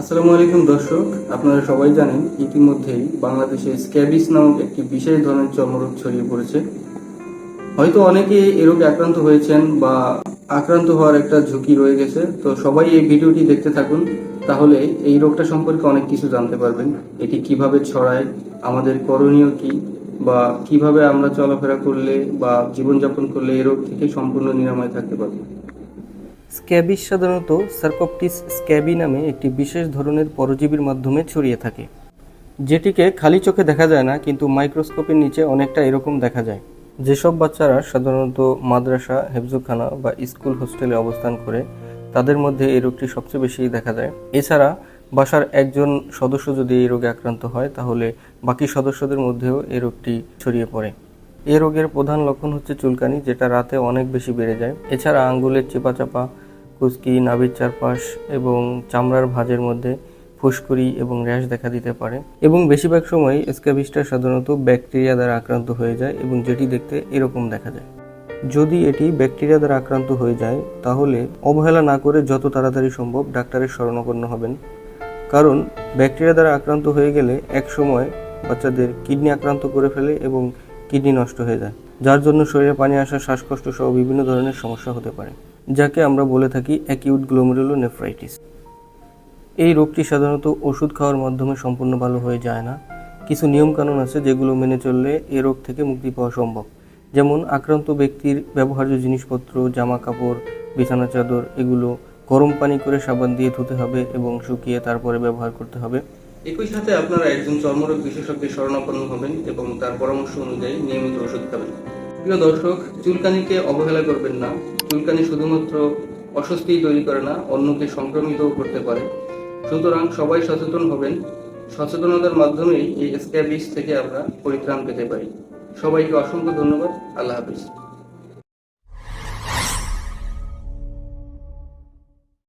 আসসালামু আলাইকুম, দর্শক। আপনারা সবাই জানেন, ইতিমধ্যেই বাংলাদেশে স্ক্যাবিস নামক একটি বিশেষ ধরনের চর্মরোগ ছড়িয়ে পড়েছে। হয়তো অনেকে এই রোগে আক্রান্ত হয়েছেন বা আক্রান্ত হওয়ার একটা ঝুঁকি রয়ে গেছে। তো সবাই এই ভিডিওটি দেখতে থাকুন, তাহলে এই রোগটা সম্পর্কে অনেক কিছু জানতে পারবেন। এটি কীভাবে ছড়ায়, আমাদের করণীয় কি, বা কীভাবে আমরা চলাফেরা করলে বা জীবনযাপন করলে এই রোগ থেকে সম্পূর্ণ নিরাময় থাকতে পারব। স্ক্যাবিস সাধারণত সার্কোপটিস স্ক্যাবি নামে একটি বিশেষ ধরনের পরজীবীর মাধ্যমে ছড়িয়ে থাকে, যেটিকে খালি চোখে দেখা যায় না, কিন্তু মাইক্রোস্কোপের নিচে অনেকটা এরকম দেখা যায়। যেসব বাচ্চারা সাধারণত মাদ্রাসা, হেফজোখানা বা স্কুল হোস্টেলে অবস্থান করে, তাদের মধ্যে এই রোগটি সবচেয়ে বেশি দেখা যায়। এছাড়া বাসার একজন সদস্য যদি এই রোগে আক্রান্ত হয়, তাহলে বাকি সদস্যদের মধ্যেও এই রোগটি ছড়িয়ে পড়ে। এই রোগের প্রধান লক্ষণ হচ্ছে চুলকানি, যেটা রাতে অনেক বেশি বেড়ে যায়। এছাড়া আঙ্গুলের চেপা চাপা কুচকি নাভির চারপাশ এবং চামড়ার ভাঁজের মধ্যে ফুসকুড়ি এবং র্যাশ দেখা দিতে পারে। এবং বেশিরভাগ সময় স্ক্যাবিসটা সাধারণত ব্যাকটেরিয়া দ্বারা আক্রান্ত হয়ে যায় এবং যেটি দেখতে এরকম দেখা যায়। যদি এটি ব্যাকটেরিয়া দ্বারা আক্রান্ত হয়ে যায়, তাহলে অবহেলা না করে যত তাড়াতাড়ি সম্ভব ডাক্তারের শরণাপন্ন হবেন। কারণ ব্যাকটেরিয়া দ্বারা আক্রান্ত হয়ে গেলে এক সময় বাচ্চাদের কিডনি আক্রান্ত করে ফেলে এবং কিডনি নষ্ট হয়ে যায়, যার জন্য শরীরে পানি আসা শ্বাসকষ্ট সহ বিভিন্ন ধরনের সমস্যা হতে পারে। যাকে আমরা বলে থাকি অ্যাকিউট গ্লোমেরুলো নেফ্রাইটিস এই রোগটি সাধারণত ওষুধ খাওয়ার মাধ্যমে সম্পূর্ণ ভালো হয়ে যায় না। কিছু নিয়মকানুন আছে যেগুলো মেনে চললে এ রোগ থেকে মুক্তি পাওয়া সম্ভব। যেমন আক্রান্ত ব্যক্তির ব্যবহার্য জিনিসপত্র জামা কাপড় বিছানা চাদর, এগুলো গরম পানি করে সাবান দিয়ে ধুতে হবে এবং শুকিয়ে তারপরে ব্যবহার করতে হবে। একই সাথে আপনারা একজন চর্মরোগ বিশেষজ্ঞের শরণাপন্ন হবেন এবং তার পরামর্শ অনুযায়ী নিয়মিত ওষুধ খাবেন। প্রিয় দর্শক, চুলকানিকে অবহেলা করবেন না। চুলকানি শুধুমাত্র অস্বস্তি তৈরি করে না, অন্যকে সংক্রমিতও করতে পারে। সুতরাং সবাই সচেতন হবেন। সচেতনতার মাধ্যমেই এই স্ক্যাবিস থেকে আমরা পরিত্রাণ পেতে পারি। সবাইকে অসংখ্য ধন্যবাদ। আল্লাহ হাফিজ।